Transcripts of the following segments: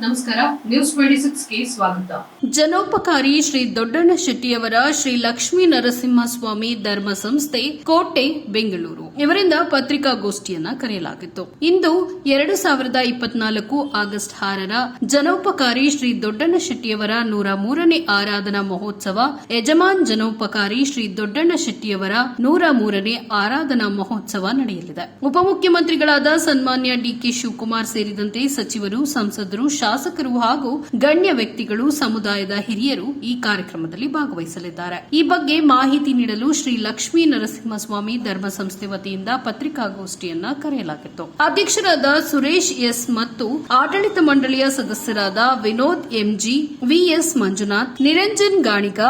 ನಮಸ್ಕಾರ news twenty ಗೆ ಸ್ವಾಗತ. ಜನೋಪಕಾರಿ ಶ್ರೀ ದೊಡ್ಡಣ್ಣ ಶೆಟ್ಟಿಯವರ ಶ್ರೀ ಲಕ್ಷ್ಮೀ ನರಸಿಂಹಸ್ವಾಮಿ ಧರ್ಮ ಸಂಸ್ಥೆ ಕೋಟೆ, ಬೆಂಗಳೂರು. ಇವರಿಂದ ಪತ್ರಿಕಾಗೋಷ್ಠಿಯನ್ನ ಕರೆಯಲಾಗಿತ್ತು. ಇಂದು ಎರಡು ಸಾವಿರದ ಇಪ್ಪತ್ನಾಲ್ಕು ಆಗಸ್ಟ್ ಆರರ ಜನೋಪಕಾರಿ ಶ್ರೀ ದೊಡ್ಡಣ್ಣ ಶೆಟ್ಟಿಯವರ ನೂರ ಮೂರನೇ ಆರಾಧನಾ ಮಹೋತ್ಸವ, ಯಜಮಾನ್ ಜನೋಪಕಾರಿ ಶ್ರೀ ದೊಡ್ಡಣ್ಣ ಶೆಟ್ಟಿಯವರ ನೂರ ಮೂರನೇ ಆರಾಧನಾ ಮಹೋತ್ಸವ ನಡೆಯಲಿದೆ. ಉಪಮುಖ್ಯಮಂತ್ರಿಗಳಾದ ಸನ್ಮಾನ್ಯ ಡಿಕೆ ಶಿವಕುಮಾರ್ ಸೇರಿದಂತೆ ಸಚಿವರು, ಸಂಸದರು ಶಾಸಕರು ಹಾಗೂ ಗಣ್ಯ ವ್ಯಕ್ತಿಗಳು ಸಮುದಾಯದ ಹಿರಿಯರು ಈ ಕಾರ್ಯಕ್ರಮದಲ್ಲಿ ಭಾಗವಹಿಸಲಿದ್ದಾರೆ. ಈ ಬಗ್ಗೆ ಮಾಹಿತಿ ನೀಡಲು ಶ್ರೀ ಲಕ್ಷ್ಮೀ ನರಸಿಂಹಸ್ವಾಮಿ ಧರ್ಮ ಸಂಸ್ಥೆ ವತಿಯಿಂದ ಪತ್ರಿಕಾಗೋಷ್ಠಿಯನ್ನ ಕರೆಯಲಾಗಿತ್ತು. ಅಧ್ಯಕ್ಷರಾದ ಸುರೇಶ್ ಎಸ್ ಮತ್ತು ಆಡಳಿತ ಮಂಡಳಿಯ ಸದಸ್ಯರಾದ Vinod MG, VS Manjunath, Niranjan Ganiga,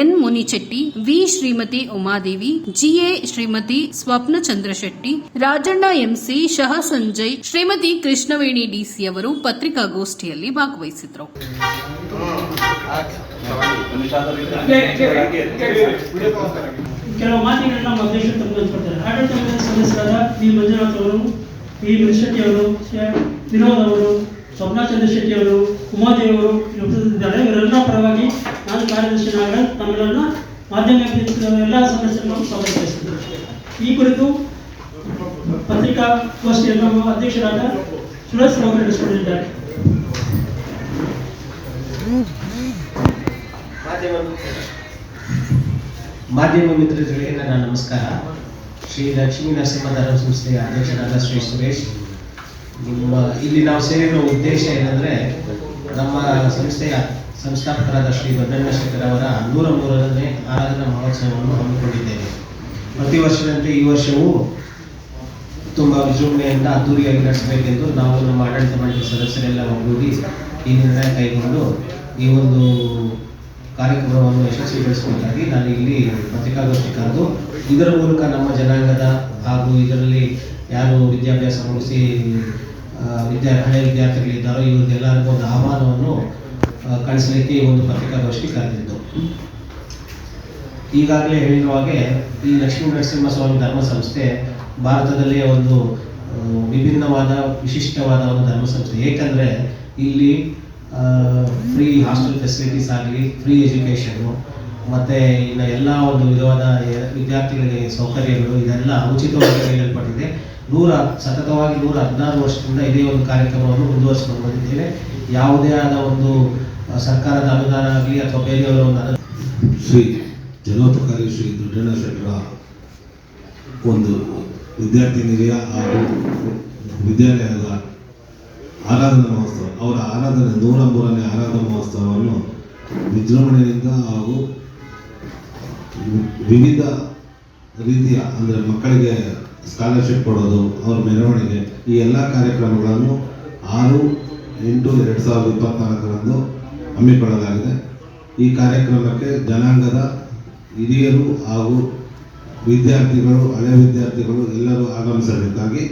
N Munichetti, V Shrimati Umadevi, GA Shrimati Swapna Chandrashetty Rajanna MC Shah Sanjay, Shrimati Krishnaveni DC ಅವರು ಪತ್ರಿಕಾಗೋಷ್ಠಿಯಲ್ಲಿ ಭಾಗವಹಿಸಿದ್ರು. ಕೆಲವು ಮಾತಿಗಳನ್ನ ನಮ್ಮ ಅಧ್ಯಕ್ಷರು ತಮ್ಮ ಹಂಚ್ಕೊಳ್ತಾರೆ ಆಡಳಿತ ಸದಸ್ಯರಾದ ಪಿ ಮಂಜುನಾಥ್ ಅವರು ಪಿ ಶೆಟ್ಟಿ ಅವರು ವಿನೋದ್ ಅವರು, ಸ್ವಪ್ನ ಚಂದ್ರಶೆಟ್ಟಿ ಅವರು, ಉಮಾದೇವಿ ಅವರು ಉಪಸ್ಥಿತಿದ್ದಾರೆ. ಇವರೆಲ್ಲ ಪರವಾಗಿ ನಾನು ಕಾರ್ಯದರ್ಶಿ ನಾಗರಾಜ್. ತಮ್ಮೆಲ್ಲರನ್ನ ಮಾಧ್ಯಮ ಎಲ್ಲ ಸದಸ್ಯರನ್ನು ಸ್ವಾಗತಿಸಿದ್ದಾರೆ ಈ ಕುರಿತು ಪತ್ರಿಕಾಗೋಷ್ಠಿಯನ್ನು ಅಧ್ಯಕ್ಷರಾದ ಸುರೇಶ್ ಅವರು ನಡೆಸಿಕೊಂಡಿದ್ದಾರೆ. ಮಾಧ್ಯಮ ಮಿತ್ರರಿಗೆ ನನ್ನ ನಮಸ್ಕಾರ. ಶ್ರೀ ಲಕ್ಷ್ಮೀ ನರಸಿಂಹದಾರ ಸಂಸ್ಥೆಯ ಅಧ್ಯಕ್ಷರಾದ ಶ್ರೀ ಸುರೇಶ್. ನಿಮ್ಮ ಇಲ್ಲಿ ನಾವು ಸೇರಿರುವ ಉದ್ದೇಶ ಏನಂದ್ರೆ, ನಮ್ಮ ಸಂಸ್ಥೆಯ ಸಂಸ್ಥಾಪಕರಾದ ಶ್ರೀ ದೊಡ್ಡಣ್ಣ ಶೇಖರ್ ಅವರ ನೂರ ಮೂರನೇ ಆರಾಧನಾ ಮಹೋತ್ಸವವನ್ನು ಹಮ್ಮಿಕೊಂಡಿದ್ದೇವೆ. ಪ್ರತಿ ವರ್ಷದಂತೆ ಈ ವರ್ಷವೂ ತುಂಬ ವಿಜೃಂಭಣೆಯಿಂದ ಅದ್ದೂರಿಯಾಗಿ ನಡೆಸಬೇಕೆಂದು ನಾವು ನಮ್ಮ ಆಡಳಿತ ಮಂಡಳಿ ಸದಸ್ಯರೆಲ್ಲ ಒಗ್ಗೂಡಿ ಈ ನಿರ್ಣಯ ಕೈಗೊಂಡು ಈ ಒಂದು ಕಾರ್ಯಕ್ರಮವನ್ನು ಯಶಸ್ವಿಗೊಳಿಸುವುದಾಗಿ ನಾನು ಇಲ್ಲಿ ಪತ್ರಿಕಾಗೋಷ್ಠಿ ಕರೆದು, ಇದರ ಮೂಲಕ ನಮ್ಮ ಜನಾಂಗದ ಹಾಗೂ ಇದರಲ್ಲಿ ಯಾರು ವಿದ್ಯಾಭ್ಯಾಸ ಮುಗಿಸಿ ವಿದ್ಯಾರ್ಥಿ ವಿದ್ಯಾ ಹಳೆಯ ವಿದ್ಯಾರ್ಥಿಗಳಿದ್ದಾರೋ, ಇವರಿಗೆಲ್ಲರಿಗೂ ಒಂದು ಆಹ್ವಾನವನ್ನು ಕಳಿಸಲಿಕ್ಕೆ ಈ ಒಂದು ಪತ್ರಿಕಾಗೋಷ್ಠಿ ಕರೆದಿದ್ದು. ಈಗಾಗಲೇ ಹೇಳಿರುವ ಹಾಗೆ, ಈ ಲಕ್ಷ್ಮೀ ನರಸಿಂಹಸ್ವಾಮಿ ಧರ್ಮ ಸಂಸ್ಥೆ ಭಾರತದಲ್ಲಿ ಒಂದು ವಿಭಿನ್ನವಾದ, ವಿಶಿಷ್ಟವಾದ ಒಂದು ಧರ್ಮ ಸಂಸ್ಥೆ ಏಕೆಂದರೆ ಇಲ್ಲಿ ಫ್ರೀ ಹಾಸ್ಟೆಲ್ ಫೆಸಿಲಿಟೀಸ್ ಆಗಲಿ ಫ್ರೀ ಎಜುಕೇಷನು ಮತ್ತು ಇನ್ನು ಎಲ್ಲ ಒಂದು ವಿಧವಾದ ವಿದ್ಯಾರ್ಥಿಗಳಿಗೆ ಸೌಕರ್ಯಗಳು, ಇದೆಲ್ಲ ಉಚಿತವಾಗಿ ನೀಡಲ್ಪಟ್ಟಿದೆ. ನೂರ, ಸತತವಾಗಿ ನೂರ ಹದಿನಾರು ವರ್ಷದಿಂದ ಇದೇ ಒಂದು ಕಾರ್ಯಕ್ರಮವನ್ನು ಮುಂದುವರಿಸಿಕೊಂಡು ಬಂದಿದ್ದೇವೆ ಯಾವುದೇ ಆದ ಒಂದು ಸರ್ಕಾರದ ಅನುದಾನ ಆಗಲಿ ಅಥವಾ ಬೇರೆಯವರ ಒಂದು ಶ್ರೀ ಜನೋಪಕಾರಿ ಶ್ರೀ ದುಡ್ಡಣ್ಣ ಶೆಟ್ಟರ ಒಂದು ವಿದ್ಯಾರ್ಥಿ ನಿಲಯ ಹಾಗೂ ವಿದ್ಯಾಲಯದ ಆರಾಧನಾ ಮಹೋತ್ಸವ. ಅವರ ಆರಾಧನೆ ನೂರ ಮೂರನೇ ಆರಾಧನಾ ಮಹೋತ್ಸವವನ್ನು ವಿಜೃಂಭಣೆಯಿಂದ ಹಾಗೂ ವಿವಿಧ ರೀತಿಯ ಅಂದರೆ ಮಕ್ಕಳಿಗೆ ಸ್ಕಾಲರ್ಶಿಪ್ ಕೊಡೋದು, ಅವ್ರ ಮೆರವಣಿಗೆ, ಈ ಎಲ್ಲ ಕಾರ್ಯಕ್ರಮಗಳನ್ನು ಆರು ಎಂಟು ಎರಡು ಸಾವಿರದ ಇಪ್ಪತ್ನಾಲ್ಕರಂದು ಹಮ್ಮಿಕೊಳ್ಳಲಾಗಿದೆ. ಈ ಕಾರ್ಯಕ್ರಮಕ್ಕೆ ಜನಾಂಗದ ಹಿರಿಯರು ಹಾಗೂ ವಿದ್ಯಾರ್ಥಿಗಳು, ಹಳೆ ವಿದ್ಯಾರ್ಥಿಗಳು ಎಲ್ಲರೂ ಆಗಮಿಸಬೇಕಾಗಿ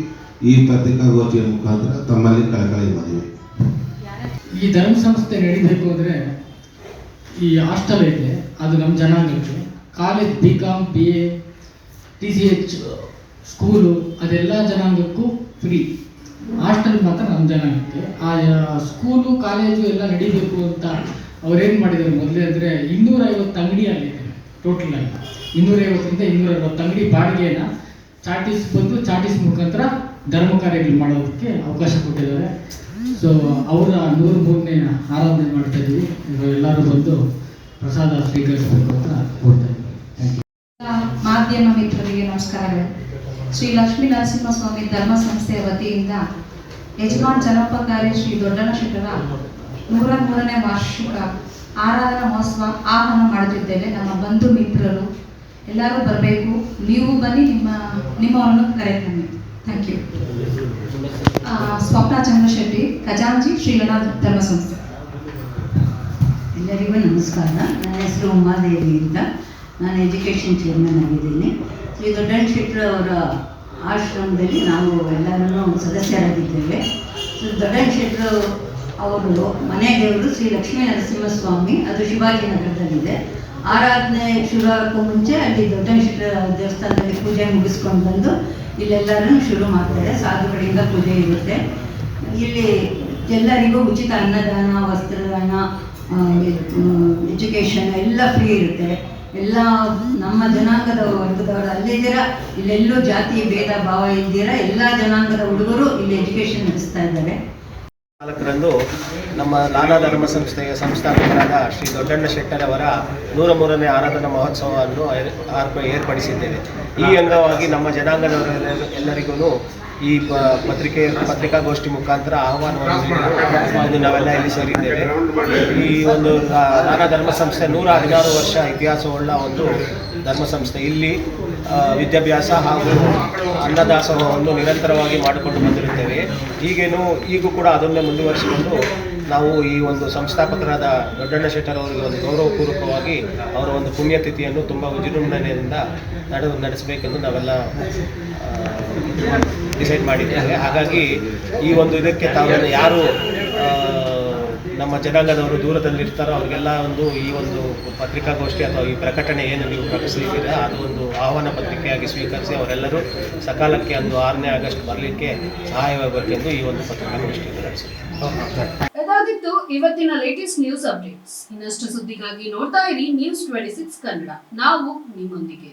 ಈ ಪತ್ರಿಕಾಗೋಷ್ಠಿಯ ಮುಖಾಂತರ ತಮ್ಮಲ್ಲಿ ಕಳಕಳಿ ಮಾಡಿವೆ ಈ ಧರ್ಮ ಸಂಸ್ಥೆ ನಡೀಬೇಕು ಅಂದರೆ ಈ ಹಾಸ್ಟೆಲ್ ಐತೆ, ಅದು ನಮ್ಮ ಜನಾಂಗಕ್ಕೆ. College B Com B A T C H school ಅದೆಲ್ಲ ಜನಾಂಗಕ್ಕೂ ಫ್ರೀ ಹಾಸ್ಟೆಲ್ ಮಾತ್ರ ನಮ್ಮ ಜನಾಂಗಕ್ಕೆ. ಆ ಸ್ಕೂಲು ಕಾಲೇಜು ಎಲ್ಲ ನಡಿಬೇಕು ಅಂತ ಅವ್ರೇನು ಮಾಡಿದ್ದಾರೆ ಮೊದಲೇ ಅಂದರೆ ಇನ್ನೂರೈವತ್ತು ಅಂಗಡಿ ಆಗಿದೆ ಟೋಟಲ್ ಆಗಿ. ಇನ್ನೂರೈವತ್ತರಿಂದ ಇನ್ನೂರ ಅರವತ್ತು ಅಂಗಡಿ ಬಾಡಿಗೆನ ಚಾಟಿಸ್ ಬಂದು ಚಾಟಿಸ್ ಮುಖಾಂತರ ಧರ್ಮ ಕಾರ್ಯಗಳು ಮಾಡೋದಕ್ಕೆ ಅವಕಾಶ ಕೊಟ್ಟಿದ್ದಾರೆ. ಸೊ ಅವರ ನೂರ ಮೂರನೇ ಆರಾಧನೆ ಮಾಡ್ತಾ ಇದ್ದೀವಿ. ಎಲ್ಲರೂ ಬಂದು ಪ್ರಸಾದ ಸ್ವೀಕರಿಸಬೇಕು ಅಂತ ಕೋರ್ತಾ ಇದ್ದೀವಿ. ಮಾಧ್ಯಮ ಮಿತ್ರರಿಗೆ ನಮಸ್ಕಾರಗಳು. ಶ್ರೀ ಲಕ್ಷ್ಮೀ ನರಸಿಂಹಸ್ವಾಮಿ ಧರ್ಮ ಸಂಸ್ಥೆಯ ವತಿಯಿಂದ ಯಜಮಾನ್ ಜನಪಕಾರಿ ಶ್ರೀ ದೊಡ್ಡನ ಶೆಟ್ಟರ ನೂರ ಮೂರನೇ ವಾರ್ಷಿಕ ಆರಾಧನಾ ಮಹೋತ್ಸವ ಆಹ್ವಾನ ಮಾಡುತ್ತಿದ್ದೇವೆ. ನಮ್ಮ ಬಂಧು ಮಿತ್ರರು ಎಲ್ಲರೂ ಬರಬೇಕು. ನೀವು ಬನ್ನಿ, ನಿಮ್ಮ ನಿಮ್ಮವನ್ನು ಕರೆತನ್ನಿ. ಥ್ಯಾಂಕ್ ಯು ಸ್ವಪ್ನ ಚಂದ್ರಶೆಟ್ಟಿ ಖಜಾಂಜಿ ಶ್ರೀಗಣನಾಥ್ ಧರ್ಮ ಸಂಸ್ಥೆ ಎಲ್ಲರಿಗೂ ನಮಸ್ಕಾರ. ನನ್ನ ಹೆಸರು ಉಮಾದೇವಿ ಅಂತ. ನಾನು ಎಜುಕೇಷನ್ ಚೇರ್ಮನ್ ಆಗಿದ್ದೀನಿ. ಶ್ರೀ ದೊಡ್ಡಣ್ಣ ಶೆಟ್ಟರು ಅವರ ಆಶ್ರಮದಲ್ಲಿ ನಾವು ಎಲ್ಲರೂ ಸದಸ್ಯರಾಗಿದ್ದೇವೆ. ಶ್ರೀ ದೊಡ್ಡಣ್ಣ ಶೆಟ್ಟರು ಅವರು ಮನೆ ದೇವರು ಶ್ರೀ ಲಕ್ಷ್ಮೀ ನರಸಿಂಹಸ್ವಾಮಿ. ಅದು ಶಿವಾಜಿ ನಗರದಲ್ಲಿದೆ. ಆರಾಧನೆ ಶುರು ಆಗಕ್ಕೂ ಮುಂಚೆ ಅಲ್ಲಿ ದೊಡ್ಡಣ್ಣ ಶೆಟ್ಟರ ದೇವಸ್ಥಾನದಲ್ಲಿ ಪೂಜೆ ಮುಗಿಸ್ಕೊಂಡು ಬಂದು ಇಲ್ಲೆಲ್ಲರೂ ಶುರು ಮಾಡ್ತಾರೆ. ಸಾಧುಗಳಿಂದ ಪೂಜೆ ಇರುತ್ತೆ. ಇಲ್ಲಿ ಎಲ್ಲರಿಗೂ ಉಚಿತ ಅನ್ನದಾನ, ವಸ್ತ್ರದಾನ ಎಜುಕೇಷನ್ ಎಲ್ಲ ಫ್ರೀ ಇರುತ್ತೆ. ಎಲ್ಲ ನಮ್ಮ ಜನಾಂಗದ ವರ್ಗದವರು ಅಲ್ಲಿದ್ದೀರಾ ಇಲ್ಲೆಲ್ಲೂ ಜಾತಿ, ಭೇದ, ಭಾವ ಇಲ್ದಿರ? ಎಲ್ಲ ಜನಾಂಗದ ಹುಡುಗರು ಇಲ್ಲಿ ಎಜುಕೇಷನ್ ನಡೆಸ್ತಾ ಇದ್ದಾರೆ. ನಾಲ್ಕರಂದು ನಮ್ಮ ನಾನಾ ಧರ್ಮ ಸಂಸ್ಥೆಯ ಸಂಸ್ಥಾಪಕರಾದ ಶ್ರೀ ದೊಡ್ಡಣ್ಣ ಶೆಟ್ಟರ್ ಅವರ ನೂರ ಮೂರನೇ ಆರಾಧನಾ ಮಹೋತ್ಸವವನ್ನು ಏರ್ಪಡಿಸಿದ್ದೇವೆ. ಈ ಅಂಗವಾಗಿ ನಮ್ಮ ಜನಾಂಗದವರ ಎಲ್ಲರಿಗೂ ಈ ಪತ್ರಿಕೆ ಪತ್ರಿಕಾಗೋಷ್ಠಿ ಮುಖಾಂತರ ಆಹ್ವಾನವನ್ನು ನಾವೆಲ್ಲ ಇಲ್ಲಿ ಸೇರಿದ್ದೇವೆ. ಈ ಒಂದು ನಾನಾ ಧರ್ಮ ಸಂಸ್ಥೆ ನೂರ ಹದಿನಾರು ವರ್ಷ ಇತಿಹಾಸವುಳ್ಳ ಒಂದು ಧರ್ಮ ಸಂಸ್ಥೆ ಇಲ್ಲಿ ವಿದ್ಯಾಭ್ಯಾಸ ಹಾಗೂ ಅನ್ನದಾಸೋಹವನ್ನು ನಿರಂತರವಾಗಿ ಮಾಡಿಕೊಂಡು ಬಂದಿರುತ್ತೇವೆ. ಈಗೇನು, ಈಗೂ ಕೂಡ ಅದನ್ನೇ ಮುಂದುವರಿಸಿಕೊಂಡು ನಾವು ಈ ಒಂದು ಸಂಸ್ಥಾಪಕರಾದ ದೊಡ್ಡಣ್ಣ ಶೆಟ್ಟರ್ ಅವರಿಗೆ ಒಂದು ಗೌರವಪೂರ್ವಕವಾಗಿ ಅವರ ಒಂದು ಪುಣ್ಯತಿಥಿಯನ್ನು ತುಂಬ ವಿಜೃಂಭಣೆಯಿಂದ ನಡೆ ನಡೆಸಬೇಕೆಂದು ನಾವೆಲ್ಲ ಡಿಸೈಡ್ ಮಾಡಿದ್ದೇವೆ. ಹಾಗಾಗಿ ಈ ಒಂದು ಇದಕ್ಕೆ ತಾವೆಲ್ಲ ಯಾರು ನಮ್ಮ ಜನಾಂಗದವರು ದೂರದಲ್ಲಿರ್ತಾರೋ ಅವರಿಗೆಲ್ಲ ಒಂದು ಈ ಒಂದು ಪತ್ರಿಕಾಗೋಷ್ಠಿ ಅಥವಾ ಈ ಪ್ರಕಟಣೆ ಏನು ನೀವು ಪ್ರಕಟಿಸಿದ್ದೀರಾ, ಅದು ಒಂದು ಆಹ್ವಾನ ಪತ್ರಿಕೆಯಾಗಿ ಸ್ವೀಕರಿಸಿ ಅವರೆಲ್ಲರೂ ಸಕಾಲಕ್ಕೆ ಒಂದು ಆರನೇ ಆಗಸ್ಟ್ ಬರಲಿಕ್ಕೆ ಸಹಾಯವಾಗಬೇಕೆಂದು ಈ ಒಂದು ಪತ್ರಿಕಾಗೋಷ್ಠಿ ಇದಾಗಿತ್ತು ಇವತ್ತಿನ ಲೇಟೆಸ್ಟ್ ನ್ಯೂಸ್ ಅಪ್ಡೇಟ್ಸ್ ಇನ್ನಷ್ಟು ಸುದ್ದಿಗಾಗಿ ನೋಡ್ತಾ ಇರಿ ನ್ಯೂಸ್ ಟ್ವೆಂಟಿ ಸಿಕ್ಸ್ ಕನ್ನಡ. ನಾವು ನಿಮ್ಮೊಂದಿಗೆ.